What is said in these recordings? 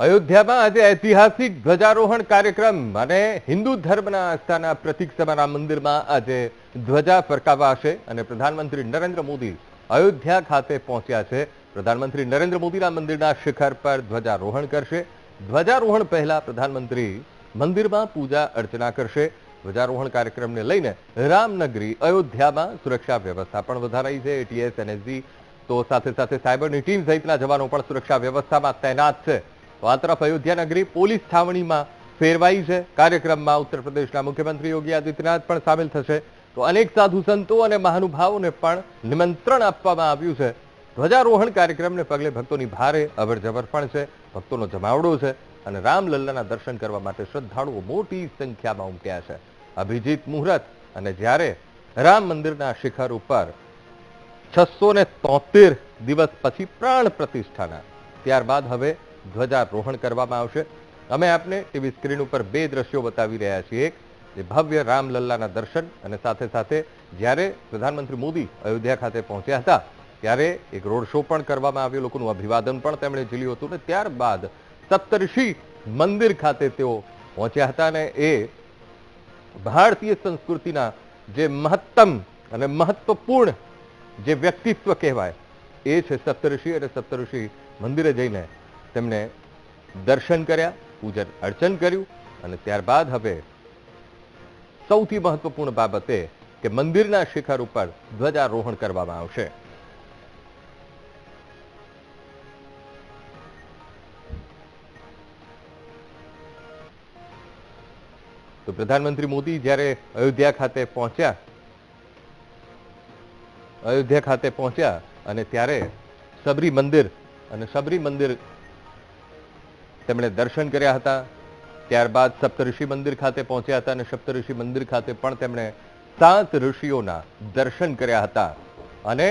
અયોધ્યામાં આજે ઐતિહાસિક ધ્વજારોહણ કાર્યક્રમ અને હિન્દુ ધર્મના આસ્થાના પ્રતિક સમાના મંદિરમાં આજે ધ્વજા ફરકાવાશે અને પ્રધાનમંત્રી નરેન્દ્ર મોદી અયોધ્યા ખાતે પહોંચ્યા છે. પ્રધાનમંત્રી નરેન્દ્ર મોદીના મંદિરના શિખર પર ધ્વજારોહણ કરશે. ધ્વજારોહણ પહેલા પ્રધાનમંત્રી મંદિરમાં પૂજા અર્ચના કરશે. ધ્વજારોહણ કાર્યક્રમને લઈને રામનગરી અયોધ્યામાં સુરક્ષા વ્યવસ્થા પણ વધારાઈ છે. એટીએસ એનએસજી તો સાથે સાથે સાયબરની ટીમ સહિતના જવાનો પણ સુરક્ષા વ્યવસ્થામાં તૈનાત છે. તો આ તરફ અયોધ્યા નગરી પોલીસ છાવણીમાં ફેરવાઈ છે. કાર્યક્રમમાં ઉત્તર પ્રદેશના મુખ્યમંત્રી યોગી આદિત્યનાથ પણ સામેલ થશે. તો અનેક સાધુ સંતો અને મહાનુભાવોને પણ નિમંત્રણ આપવામાં આવ્યું છે. ધ્વજારોહણ કાર્યક્રમને પગલે ભક્તોની ભારે અવરજવર પણ છે. ભક્તોનો જમાવડો છે અને રામલલ્લાના દર્શન કરવા માટે શ્રદ્ધાળુઓ મોટી સંખ્યામાં ઉમટ્યા છે. અભિજીત મુહૂર્ત અને જ્યારે રામ મંદિરના શિખર ઉપર છસો ને તોતેર દિવસ પછી પ્રાણ પ્રતિષ્ઠાના. ત્યારબાદ હવે ધ્વજારોહણ કરવામાં આવશે. અમે આપને ટીવી સ્ક્રીન ઉપર બે દ્રશ્યો બતાવી રહ્યા છીએ. એક ભવ્ય રામલલ્લાના દર્શન અને સાથે સાથે જ્યારે પ્રધાનમંત્રી મોદી અયોધ્યા ખાતે પહોંચ્યા હતા, ત્યારે એક રોડ શો પણ કરવામાં આવ્યો. લોકોનું અભિવાદન પણ તેમણે ઝીલ્યું હતું અને ત્યારબાદ સપ્તર્ષિ મંદિર ખાતે તેઓ પહોંચ્યા હતા અને એ ભારતીય સંસ્કૃતિના જે મહત્તમ અને મહત્વપૂર્ણ જે વ્યક્તિત્વ કહેવાય, એ છે સપ્તઋષિ અને સપ્તઋષિ મંદિરે જઈને તેમણે દર્શન કર્યા, પૂજન અર્ચન કર્યું અને ત્યારબાદ હવે સૌથી મહત્વપૂર્ણ બાબત એ કે મંદિરના શિખર ઉપર ધ્વજારોહણ કરવામાં આવશે. તો પ્રધાનમંત્રી મોદી જ્યારે અયોધ્યા ખાતે પહોંચ્યા, અયોધ્યા ખાતે પહોંચ્યા અને ત્યારે સબરી મંદિર અને સબરી મંદિર તેમણે દર્શન કર્યા હતા ત્યારબાદ સપ્તઋષિ મંદિર ખાતે પહોંચ્યા હતા અને સપ્તઋષિ મંદિર ખાતે પણ તેમણે સાત ઋષિઓના દર્શન કર્યા હતા અને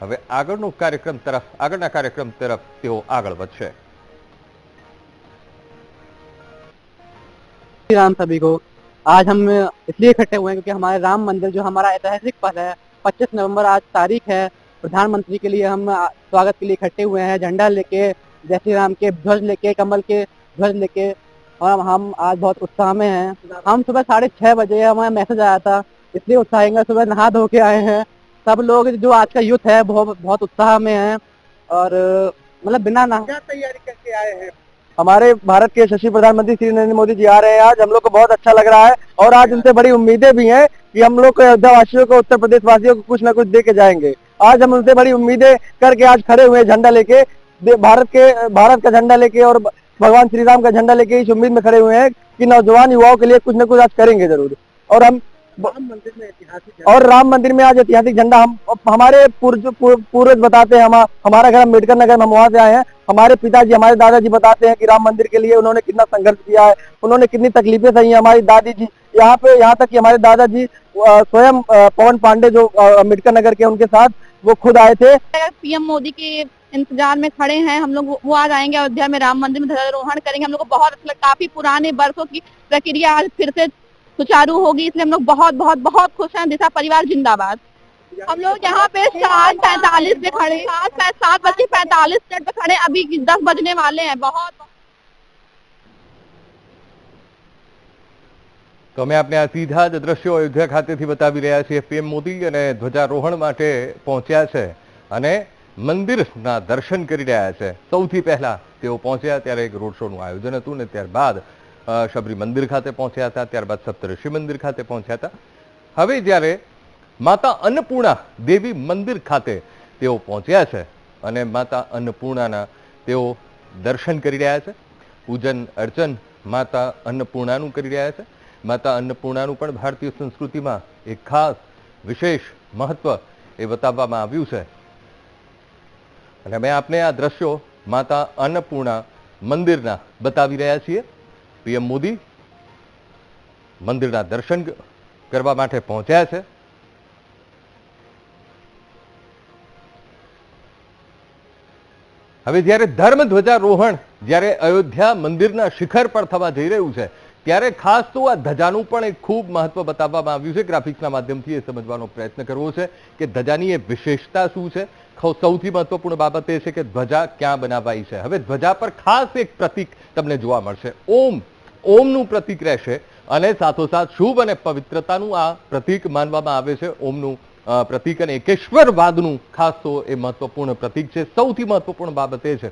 હવે આગળનો કાર્યક્રમ તરફ આગળના કાર્યક્રમ તરફ તેઓ આગળ વધશે श्री राम सभी को आज हम इसलिए इकट्ठे हुए हैं क्योंकि हमारे राम मंदिर जो हमारा ऐतिहासिक पल है 25 नवंबर आज तारीख है प्रधानमंत्री के लिए हम आ, स्वागत के लिए इकट्ठे हुए हैं झंडा लेके जय श्री राम के ध्वज लेके कमल के ध्वज लेके और हम आज बहुत उत्साह में हैं। हम सुबह साढ़े छह बजे हमारा मैसेज आया था इसलिए उत्साहेंगे सुबह नहा धो के आए हैं। सब लोग जो आज का यूथ है बहुत बहुत उत्साह में है और मतलब बिना नहा तैयारी करके आए हैं? हमारे भारत के यशस्वी प्रधानमंत्री श्री नरेंद्र मोदी जी आ रहे हैं आज। हम लोग को बहुत अच्छा लग रहा है और आज उनसे बड़ी उम्मीदें भी हैं कि हम लोग को अयोध्या वासियों को उत्तर प्रदेश वासियों को कुछ ना कुछ दे के जाएँगे। आज हम उनसे बड़ी उम्मीदें करके आज खड़े हुए झंडा लेके। भारत के भारत का झंडा लेके और भगवान श्री राम का झंडा लेके इस उम्मीद में खड़े हुए हैं कि नौजवान युवाओं के लिए कुछ न कुछ आज करेंगे ज़रूर। और हम राम मंदिर में ऐतिहासिक और राम मंदिर में आज ऐतिहासिक झंडा हम हमारे पूर्व पूर्व- पूर्वज बताते हैं हम हमारा घर अंबेडकर नगर में हम वहाँ से आए हैं। हमारे पिताजी हमारे दादाजी बताते हैं कि राम मंदिर के लिए उन्होंने कितना संघर्ष किया है उन्होंने कितनी तकलीफें सही है। हमारी दादी जी यहाँ पे यहाँ तक कि हमारे दादाजी स्वयं पवन पांडे जो अंबेडकर नगर के उनके साथ वो खुद आए थे। पीएम मोदी के इंतजार में खड़े हैं हम लोग वो आज आएंगे अयोध्या में राम मंदिर में ध्वजारोहण करेंगे हम लोग को बहुत अच्छा लगा काफी पुराने बरसों की प्रक्रिया आज फिर से सुचारू होगी इसलिए हम लोग बहुत बहुत बहुत खुश हैं दिशा परिवार जिंदाबाद हम लोग यहाँ पे सात पैंतालीस पे खड़े सात पै- सात बजे पैंतालीस मिनट पे खड़े अभी दस बजने वाले हैं बहुत તો અમે આપને આ સીધા જ દ્રશ્યો અયોધ્યા ખાતેથી બતાવી રહ્યા છીએ પીએમ મોદી અને ધ્વજારોહણ માટે પહોંચ્યા છે અને મંદિરના દર્શન કરી રહ્યા છે. સૌથી પહેલા તેઓ પહોંચ્યા, ત્યારે એક રોડ શોનું આયોજન હતું ને ત્યારબાદ શબરી મંદિર ખાતે પહોંચ્યા હતા, ત્યારબાદ સપ્તઋષિ મંદિર ખાતે પહોંચ્યા હતા. હવે જ્યારે માતા અન્નપૂર્ણા દેવી મંદિર ખાતે તેઓ પહોંચ્યા છે અને માતા અન્નપૂર્ણાના તેઓ દર્શન કરી રહ્યા છે. પૂજન, અર્ચન માતા અન્નપૂર્ણાનું કરી રહ્યા છે. માતા અન્નપૂર્ણાનું પણ ભારતીય સંસ્કૃતિમાં એક ખાસ વિશેષ મહત્વ એ બતાવવામાં આવ્યું છે. અને અમે આપને આ દ્રશ્યો માતા અન્નપૂર્ણા મંદિરના બતાવી રહ્યા છીએ. પીએમ મોદી મંદિરના દર્શન કરવા માટે પહોંચ્યા છે. હવે જ્યારે ધર્મ ધ્વજારોહણ, જ્યારે અયોધ્યા મંદિરના શિખર પર થવા જઈ રહ્યું છે, ત્યારે ખાસ તો આ ધજાનું પણ એક ખૂબ મહત્વ બતાવવામાં આવ્યું છે. ગ્રાફિક્સના માધ્યમથી એ સમજવાનો પ્રયત્ન કરવો છે કે ધજાની એ વિશેષતા શું છે સૌથી મહત્વપૂર્ણ બાબત એ છે કે ધ્વજા ક્યાં બનાવાઈ છે? હવે ધ્વજા પર ખાસ એક પ્રતીક તમને જોવા મળશે. ઓમ. ઓમનું પ્રતીક રહેશે અને સાથોસાથ શુભ અને પવિત્રતાનું આ પ્રતીક માનવામાં આવે છે. ઓમનું પ્રતિક અને એકેશ્વરવાદનું ખાસ તો એ મહત્વપૂર્ણ પ્રતીક છે. સૌથી મહત્વપૂર્ણ બાબત એ છે.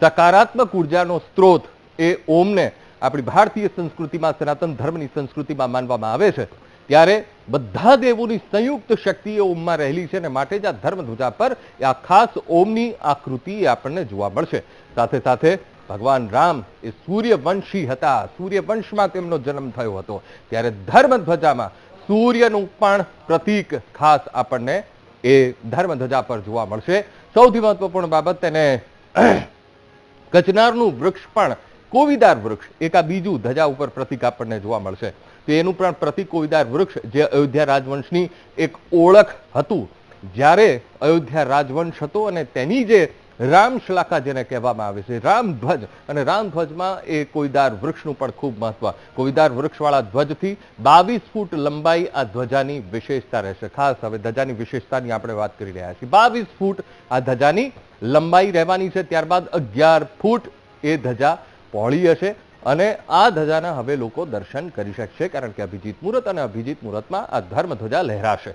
સકારાત્મક ઉર્જાનો સ્ત્રોત એ ઓમને આપણી ભારતીય સંસ્કૃતિમાં સનાતન ધર્મની સંસ્કૃતિમાં માનવામાં આવે છે. ત્યારે બધા દેવોની સંયુક્ત શક્તિ એ ઓમમાં રહેલી છે અને માટે જ આ ધર્મધ્વજા પર આ ખાસ ઓમની આકૃતિ આપણને જોવા મળશે. સાથે સાથે ભગવાન રામ એ સૂર્યવંશી હતા. સૂર્યવંશમાં તેમનો જન્મ થયો હતો. ત્યારે ધર્મધ્વજામાં સૂર્યનું પણ પ્રતીક ખાસ આપણને એ ધર્મધ્વજા પર જોવા મળશે. સૌથી મહત્વપૂર્ણ બાબત તેને કચનારનું વૃક્ષ પણ કોવિદાર વૃક્ષ, એક આ બીજું ધજા ઉપર પ્રતીક આપણને જોવા મળશે. તો એનું પણ પ્રતિકોવિદાર વૃક્ષ જે અયોધ્યા રાજવંશની એક ઓળખ હતું. જ્યારે અયોધ્યા રાજવંશ હતો અને તેની જે રામ શલાકા જેને કહેવામાં આવે છે, રામધ્વજ, અને રામધ્વજમાં એ કોઈદાર વૃક્ષનું પણ ખૂબ મહત્વ. કોઈદાર વૃક્ષવાળા ધ્વજથી બાવીસ ફૂટ લંબાઈ આ ધ્વજાની વિશેષતા રહેશે. ખાસ હવે ધજાની વિશેષતાની આપણે વાત કરી રહ્યા છીએ. બાવીસ ફૂટ આ ધજાની લંબાઈ રહેવાની છે, ત્યારબાદ અગિયાર ફૂટ એ ધજા પહોળી હશે. અને આ ધજાના હવે લોકો દર્શન કરી શકશે, કારણ કે અભિજીત મુહૂર્ત અને અભિજીત મુહૂર્તમાં આ ધર્મધ્વજા લહેરાશે.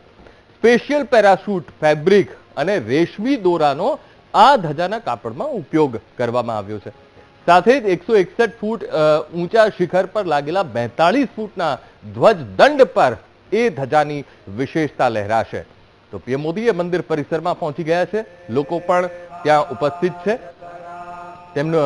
સ્પેશિયલ પેરાશૂટ ફેબ્રિક અને રેશમી દોરાનો આ ધજાના કાપડમાં ઉપયોગ કરવામાં આવ્યો છે. સાથે જ એકસો એકસઠ ફૂટ ઊંચા શિખર પર લાગેલા બેતાળીસ ફૂટના ધ્વજ દંડ પર એ ધજાની વિશેષતા લહેરાશે. તો પીએમ મોદીએ મંદિર પરિસરમાં પહોંચી ગયા છે. લોકો પણ ત્યાં ઉપસ્થિત છે. તેમનું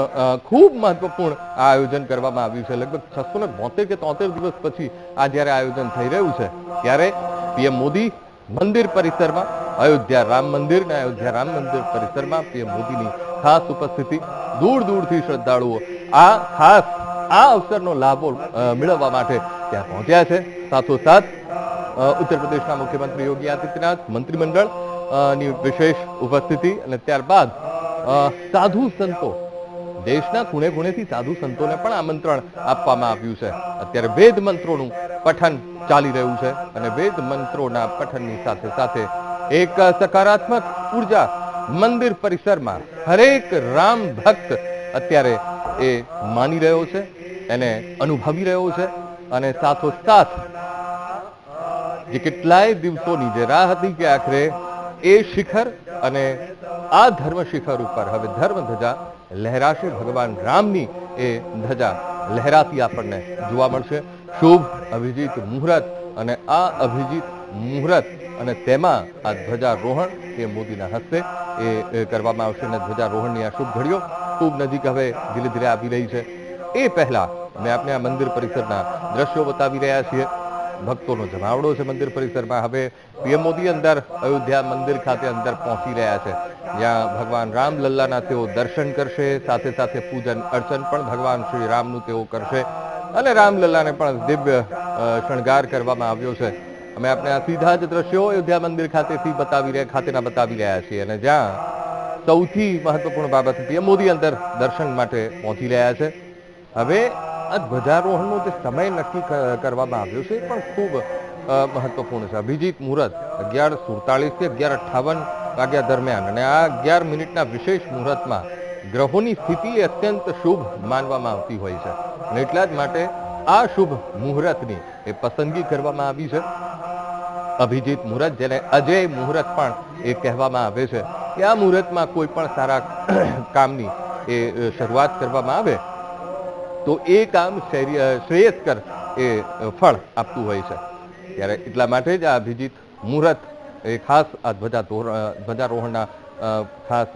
ખૂબ મહત્વપૂર્ણ આ આયોજન કરવામાં આવ્યું છે. લગભગ છસો ને બોતેર કે તોતેર દિવસ પછી આ જ્યારે આયોજન થઈ રહ્યું છે, ત્યારે પીએમ મોદી મંદિર પરિસરમાં, અયોધ્યા રામ મંદિર અને અયોધ્યા રામ મંદિર પરિસરમાં પીએમ મોદીની ખાસ ઉપસ્થિતિ દૂર દૂરથી શ્રદ્ધાળુઓ આ ખાસ, આ અવસરનો લાભો મેળવવા માટે ત્યાં પહોંચ્યા છે. સાથોસાથ ઉત્તર પ્રદેશના મુખ્યમંત્રી યોગી આદિત્યનાથ મંત્રીમંડળની વિશેષ ઉપસ્થિતિ અને ત્યારબાદ સાધુ સંતો દેશના ખૂણે ખૂણેથી સાધુ સંતોને પણ આમંત્રણ આપવામાં આવ્યું છે. અત્યારે વેદ મંત્રોનું પઠન ચાલી રહ્યું છે અને વેદ મંત્રોના પઠનની સાથે સાથે એક સકારાત્મક ઊર્જા મંદિર પરિસરમાં હરેક રામ ભક્ત અત્યારે એ માની રહ્યો છે, એને અનુભવી રહ્યો છે અને સાથોસાથ જે કેટલાય દિવસોની જે રાહ હતી કે આખરે એ શિખર અને આ ધર્મ શિખર ઉપર, હવે ધર્મ ધજા લહેરાશે, ભગવાન રામની એ ધજા લહેરાતી આપણને જોવા મળશે. શુભ અભિજીત મુહૂર્ત અને આ અભિજીત મુહૂર્ત અને તેમાં આ ધ્વજારોહણ એ મોદીના હસ્તે એ કરવામાં આવશે અને ધ્વજારોહણની આ શુભ ઘડીઓ ખૂબ નજીક હવે ધીરે ધીરે આવી રહી છે. એ પહેલા મેં આપને આ મંદિર પરિસરના દ્રશ્યો બતાવી રહ્યા છીએ. ભક્તોનો જમાવડો છે મંદિર પરિસરમાં. હવે પીએમ મોદી અંદર અયોધ્યા મંદિર ખાતે અંદર પહોંચી રહ્યા છે. જ્યાં ભગવાન રામલલ્લાના તેઓ દર્શન કરશે, સાથે સાથે પૂજન અર્ચન પણ ભગવાન શ્રી રામનું તેઓ કરશે. અને રામલલ્લાને પણ દિવ્ય શણગાર કરવામાં આવ્યો છે. અમે આપણે આ સીધા જ દ્રશ્યો અયોધ્યા મંદિર ખાતેથી બતાવી રહ્યા, ખાતેના બતાવી રહ્યા છીએ. અને જ્યાં સૌથી મહત્વપૂર્ણ બાબત પીએમ મોદી અંદર દર્શન માટે પહોંચી રહ્યા છે. હવે આ ધ્વજારોહણનો જે સમય નક્કી કરવામાં આવ્યો છે એ પણ ખૂબ મહત્વપૂર્ણ છે. અભિજીત મુહૂર્ત અગિયાર સુડતાલીસથી અગિયાર અઠ્ઠાવન વાગ્યા દરમિયાન અને આ અગિયાર મિનિટના વિશેષ મુહૂર્તમાં ગ્રહોની સ્થિતિ અત્યંત શુભ માનવામાં આવતી હોય છે. અને એટલા જ માટે આ શુભ મુહૂર્તની એ પસંદગી કરવામાં આવી છે. અભિજીત મુહૂર્ત જેને અજય મુહૂર્ત પણ એ કહેવામાં આવે છે. કે આ મુહૂર્તમાં કોઈ પણ સારા કામની એ શરૂઆત કરવામાં આવે તો એ કામ શ્રેય- શ્રેયસ્કર એ ફળ આપતું હોય છે. ત્યારે એટલા માટે જ આ અભિજીત મુહૂર્ત એ ખાસ આ ધ્વજા ધ્વજારોહણના ખાસ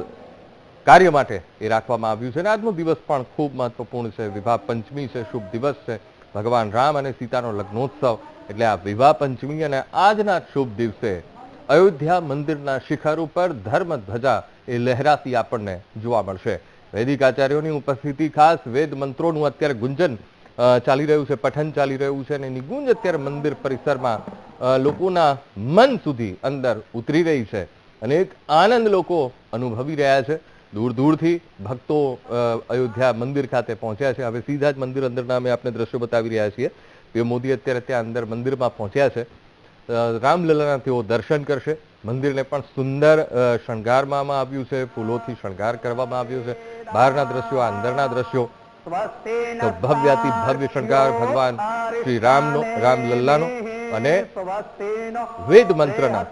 કાર્ય માટે એ રાખવામાં આવ્યું છે. અને આજનો દિવસ પણ ખૂબ મહત્વપૂર્ણ છે. વિવાહ પંચમી છે, શુભ દિવસ છે. ભગવાન રામ અને સીતાનો લગ્નોત્સવ એટલે આ વિવાહ પંચમી અને આજના શુભ દિવસે અયોધ્યા મંદિરના શિખર ઉપર ધર્મ ધ્વજા એ લહેરાતી આપણને જોવા મળશે. વૈદિક આચાર્યોની ઉપસ્થિતિ ખાસ વેદ મંત્રોનું અત્યારે ગુંજન ચાલી રહ્યું છે, પઠન ચાલી રહ્યું છે અને એની ગુંજ અત્યારે મંદિર પરિસરમાં લોકોના મન સુધી અંદર ઉતરી રહી છે અને એક આનંદ લોકો અનુભવી રહ્યા છે. દૂર દૂરથી ભક્તો અયોધ્યા મંદિર ખાતે પહોંચ્યા છે. હવે સીધા જ મંદિર અંદરના અમે આપને દ્રશ્યો બતાવી રહ્યા છીએ. પીએમ મોદી અત્યારે ત્યાં અંદર મંદિરમાં પહોંચ્યા છે. રામલલાના તેઓ દર્શન કરશે. મંદિરને પણ સુંદર શણગારવામાં આવ્યું છે, ફૂલોથી શણગાર કરવામાં આવ્યો છે, બહારના દ્રશ્યો અંદરના દ્રશ્યો. તો ભવ્યાથી ભવ્ય શણગાર ભગવાન શ્રી રામનો રામલલ્લાનો અને વેદ મંત્રના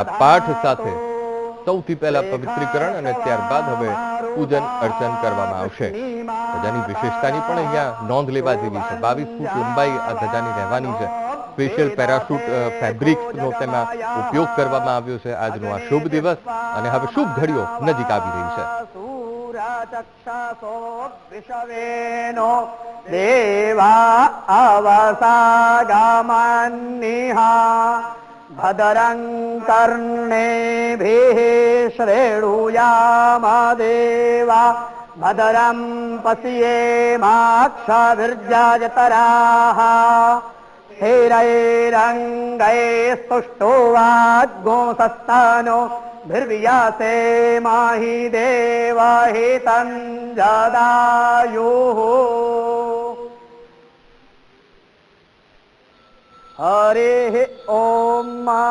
આ પાઠ સાથે સૌથી પહેલા પવિત્રીકરણ અને ત્યારબાદ હવે પૂજન, અર્ચન કરવામાં આવશે. ધજાની વિશેષતાની પણ અહીંયા નોંધ લેવા જેવી છે. બાવીસ ફૂટ લંબાઈ આ ધજાની રહેવાની છે. સ્પેશિયલ પેરાશૂટ ફેબ્રિક્સનો તેમાં ઉપયોગ કરવામાં આવ્યો છે. આજનો આ શુભ દિવસ અને હવે શુભ ઘડીઓ નજીક આવી રહી છે. चक्षासो विषवेनो देवा अवसागमन्निहा भदरं कर्णेभिः श्रेणुयाम देवा भदरं पश्येमाक्षभिर्जायतराः हैरैरङ्गैस्तुष्टो वाग्गोसत्तानो धिर्यासे माहि देवाहि हि हरिः ॐ मा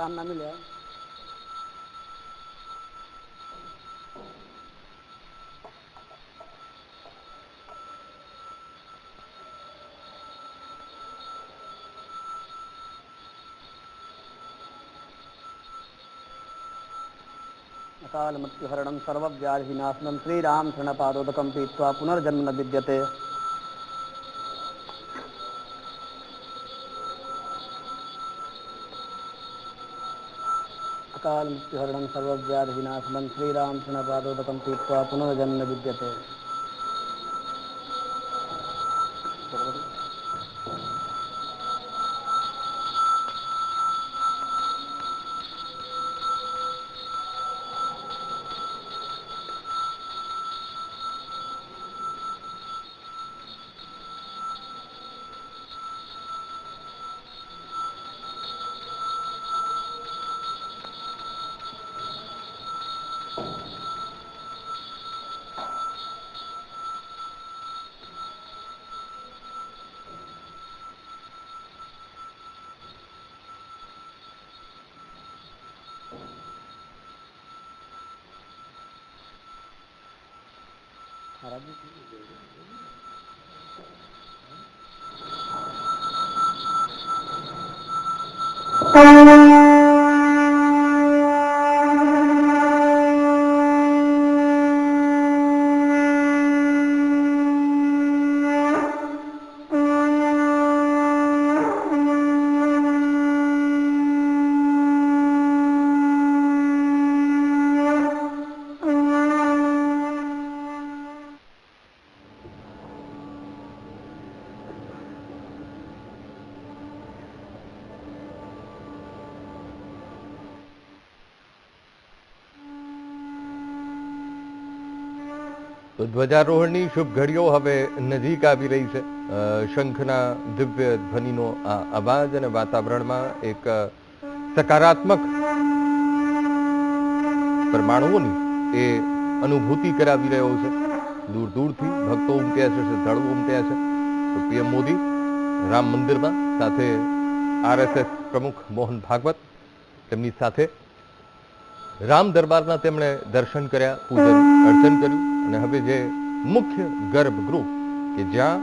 रामनामी ले आओ अकाल मृत्युहरणं सर्वव्याधिनाशनं। श्रीरामचरणपादोदकं पीत्वा पुनर्जन्म न विद्यते। अकाल मृत्युहरणं सर्वव्याधिनाशनं श्रीराम शरणपादोदकं पीत्वा पुनर्जन्म न विद्यते Thank you. તો ધ્વજારોહણની શુભ ઘડીઓ હવે નજીક આવી રહી છે. શંખના દિવ્ય ધ્વનિનો આ અવાજ અને વાતાવરણમાં એક સકારાત્મક પરમાણુઓની એ અનુભૂતિ કરાવી રહ્યો છે. દૂર દૂરથી ભક્તો ઉમટ્યા છે, શ્રદ્ધાળુઓ ઉમટ્યા છે. તો પીએમ મોદી રામ મંદિરમાં સાથે આરએસએસ પ્રમુખ મોહન ભાગવત, તેમની સાથે રામ દરબારના તેમણે દર્શન કર્યા, પૂજન અર્ચન કર્યું. અને હવે જે મુખ્ય ગર્ભગૃહ કે જ્યાં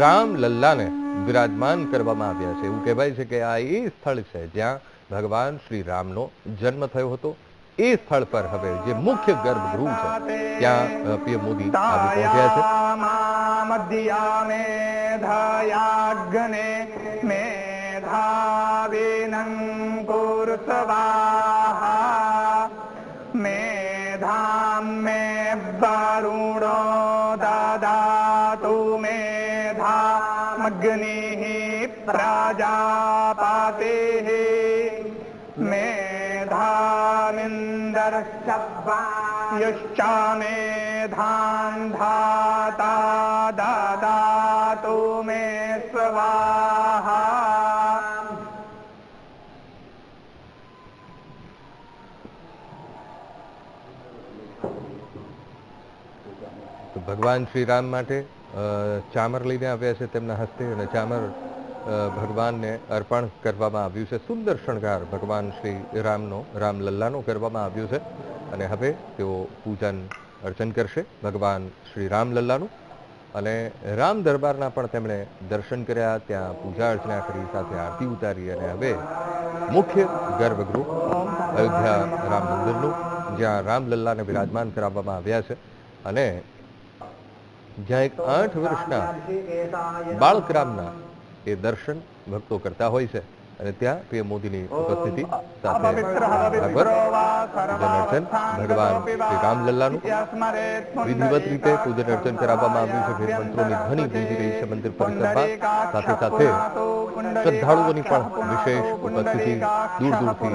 રામ લલ્લાને બિરાજમાન કરવામાં આવ્યા છે. એવું કહેવાય છે કે આ એ સ્થળ છે જ્યાં ભગવાન શ્રી રામનો જન્મ થયો હતો. એ સ્થળ પર હવે જે મુખ્ય ગર્ભગૃહ છે, ત્યાં પીએમ મોદી આવી પહોંચ્યા છે. મેધાવિનં કુરુસવાહા धां मे वरुणो ददातु मे धा अग्निः मे धामिन्दरश्च युश्च मे धान् धाता ददातु मे स्वाहा ભગવાન શ્રી રામ માટે ચામર લઈને આવ્યા છે તેમના હસ્તે અને ચામર ભગવાનને અર્પણ કરવામાં આવ્યું છે. સુંદર શણગાર ભગવાન શ્રી રામનો રામલલ્લાનો કરવામાં આવ્યો છે અને હવે તેઓ પૂજન, અર્ચન કરશે ભગવાન શ્રી રામલલ્લાનું અને રામ દરબારના પણ તેમણે દર્શન કર્યા, ત્યાં પૂજા અર્ચના કરી, સાથે આરતી ઉતારી અને હવે મુખ્ય ગર્ભગૃહ અયોધ્યા રામ મંદિરનું જ્યાં રામલલ્લાને વિરાજમાન કરાવવામાં આવ્યા છે. અને જ્યાં એક આઠ વર્ષના બાળક રામના એ દર્શન ભક્તો કરતા હોય છે. અને ત્યાં પીએમ મોદીની ઉપસ્થિતિ સાથે પૂજન અર્ચન ભગવાન શ્રી રામલલ્લાનું વિધિવત રીતે પૂજન અર્ચન કરાવવામાં આવ્યું છે. ભેદ મંત્રોની ધ્વનિ ગુંજી રહી છે મંદિર પરિસરમાં. સાથે સાથે શ્રદ્ધાળુઓની પણ વિશેષ ઉપસ્થિતિ દૂર દૂરથી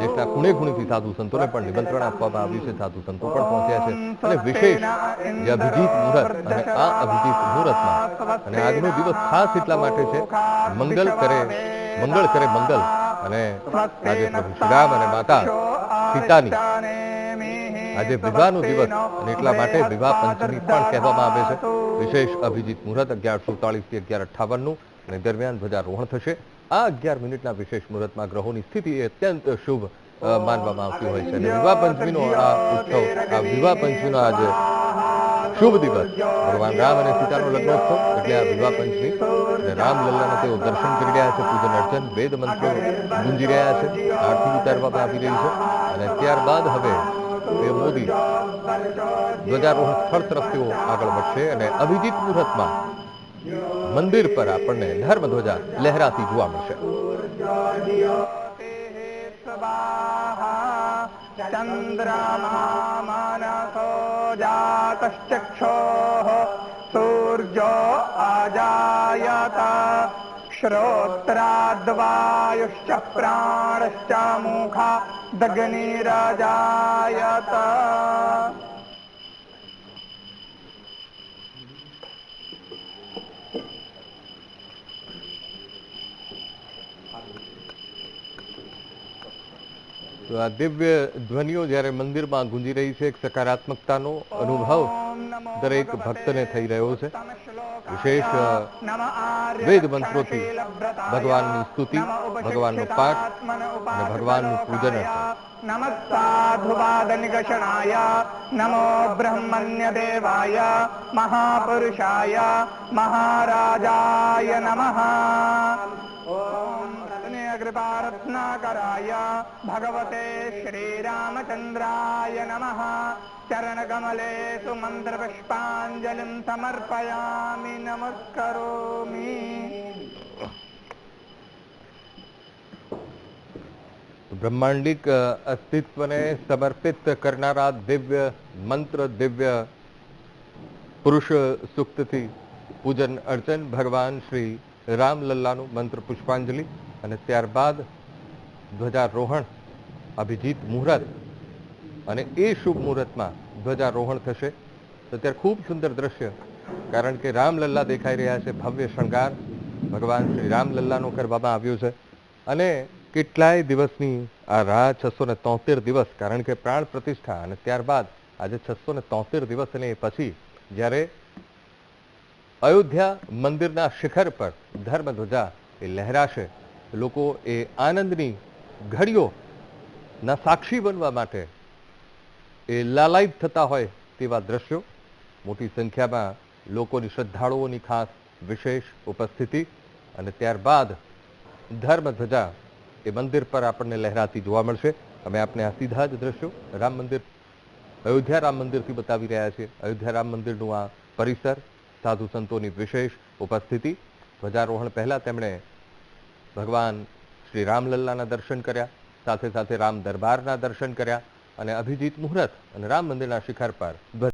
દેશના ખૂણે ખૂણેથી સાધુ સંતોને પણ નિમંત્રણ આપવામાં આવ્યું છે. સાધુ સંતો પણ પહોંચ્યા છે. અને વિશેષ જે અભિજીત મુહૂર્ત અને આ અભિજીત મુહૂર્તમાં અને આજનો દિવસ ખાસ એટલા માટે છે. મંગલ કરે મંગળ કરે મંગલ. અને આજે પ્રભુ શ્રીરામ અને માતા સીતાની. આજે વિવાહનો દિવસ અને એટલા માટે વિવાહ પંચમી પણ કહેવામાં આવે છે. વિશેષ અભિજીત મુહૂર્ત અગિયાર સુડતાલીસથી અગિયાર અઠ્ઠાવનનું અને દરમિયાન ધ્વજારોહણ થશે. આ અગિયાર મિનિટના વિશેષ મુહૂર્તમાં ગ્રહોની સ્થિતિ અત્યંત શુભ માનવામાં આવતી હોય છે. અને વિવાહ પંચમીનો આ ઉત્સવ, આ વિવાહ પંચમીનો આજે શુભ દિવસ ભગવાન રામ અને સીતાનો લગ્નોત્સવ એટલે આ વિવાહ પંચમી. અને રામલલ્લાના તેઓ દર્શન કરી રહ્યા છે, પૂજન અર્ચન, વેદ મંત્રો ગુંજી રહ્યા છે, આરતી ઉતારવામાં આવી રહી છે. અને ત્યારબાદ હવે તે મોદી ધ્વજારોહણ સ્થળ તરફ તેઓ આગળ વધશે અને અભિજીત મુહૂર્તમાં મંદિર પર આપણને ધર્મ ધ્વજા લહેરાતી જોવા મળશે. चन्द्रमा मनसो जातश्चक्षोः सूर्यो अजायत। श्रोत्राद्वायुश्च प्राणश्च मुखा दग्निरजायत દિવ્ય ધ્વનિઓ જ્યારે મંદિરમાં ગુંજી રહી છે, એક સકારાત્મકતાનો અનુભવ દરેક ભક્તને થઈ રહ્યો છે. વિશેષ વેદ મંત્રોથી ભગવાનની સ્તુતિ, ભગવાનનો પાઠ અને ભગવાનનું પૂજન નમઃ નમો બ્રહ્મણ્ય દેવાય મહાપુરુષાય, મહારાજાય નમઃ. ઓમ कृपारत्नाकराय भगवते श्रीरामचन्द्राय नमः चरणकमले सुमन्त्रपुष्पाञ्जलिं समर्पयामि नमस्करोमि બ્રહ્માંડિક અ, અસ્તિત્વને સમર્પિત કરનારા દિવ્ય મંત્ર દિવ્ય પુરુષ સૂક્તથી પૂજન અર્ચન ભગવાન શ્રી રામલલ્લાનું મંત્ર પુષ્પાંજલિ અને ત્યારબાદ ધ્વજારોહણ, અભિજીત મુહૂર્ત અને એ શુભ મુહૂર્તમાં ધ્વજારોહણ થશે. તો ત્યારે ખૂબ સુંદર દ્રશ્ય, કારણ કે રામલલ્લા દેખાઈ રહ્યા છે, ભવ્ય શણગાર. ભગવાન શ્રી રામલલ્લાનો કરવામાં આવ્યો છે. અને કેટલાય દિવસની આ રાહ છસો ને તોતેર દિવસ, કારણ કે પ્રાણ પ્રતિષ્ઠા અને ત્યારબાદ આજે છસો ને તોતેર દિવસ અને પછી જ્યારે અયોધ્યા મંદિરના શિખર પર ધર્મધ્વજા એ લહેરાશે લોકો એ આનંદની ઘડીઓના સાક્ષી બનવા માટે એ લાલાયિત થતા હોય તેવા દ્રશ્યો, મોટી સંખ્યામાં લોકોની શ્રદ્ધાળુઓની ખાસ વિશેષ ઉપસ્થિતિ અને ત્યારબાદ ધર્મધ્વજા એ મંદિર પર આપણને લહેરાતી જોવા મળશે. અમે આપને આ સીધા જ દ્રશ્યો રામ મંદિર, અયોધ્યા રામ મંદિરથી બતાવી રહ્યા છીએ. અયોધ્યા રામ મંદિરનું આ પરિસર, સાધુ સંતોની વિશેષ ઉપસ્થિતિ. ધ્વજારોહણ પહેલાં તેમણે ભગવાન શ્રી રામલલ્લાના દર્શન કર્યા, સાથે સાથે રામ દરબારના દર્શન કર્યા અને અભિજીત મુહૂર્ત અને રામ મંદિરના શિખર પર